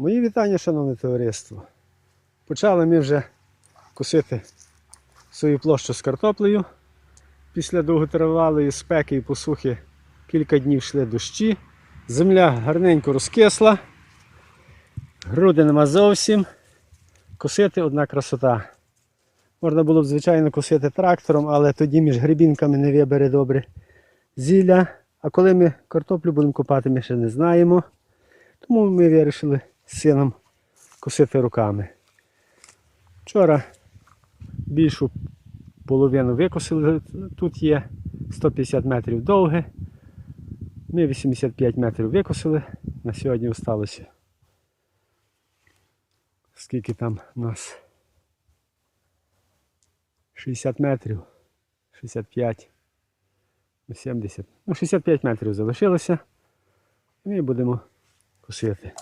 Мої вітання, шановне товариство. Почали ми вже косити свою площу з картоплею. Після довготривалої спеки і посухи кілька днів йшли дощі. Земля гарненько розкисла. Груди нема зовсім. Косити одна красота. Можна було б, звичайно, косити трактором, але тоді між грибінками не вибере добре зілля. А коли ми картоплю будемо копати, ми ще не знаємо. Тому ми вирішили сином косити руками. Вчора більшу половину викосили. Тут є 150 метрів довге. Ми 85 метрів викосили. На сьогодні залишилося. Скільки там у нас? 60 метрів. 65. 70. Ну, 65 метрів залишилося. І ми будемо косити.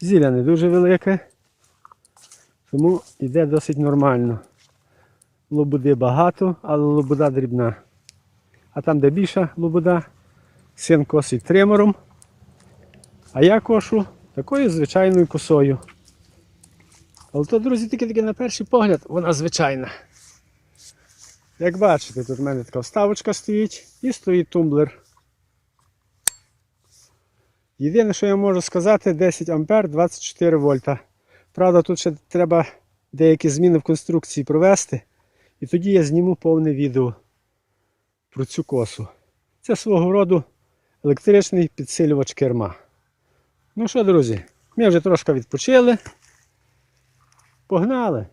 Зілля не дуже велике, тому йде досить нормально. Лобуди багато, але лобуда дрібна. А там, де більша лобуда, син косить тримером, а я кошу такою звичайною косою. Але то, друзі, тільки таки на перший погляд вона звичайна. Як бачите, тут в мене така вставочка стоїть і стоїть тумблер. Єдине, що я можу сказати, 10 ампер 24 вольта. Правда, тут ще треба деякі зміни в конструкції провести. І тоді я зніму повне відео про цю косу. Це свого роду електричний підсилювач керма. Ну що, друзі, ми вже трошки відпочили. Погнали!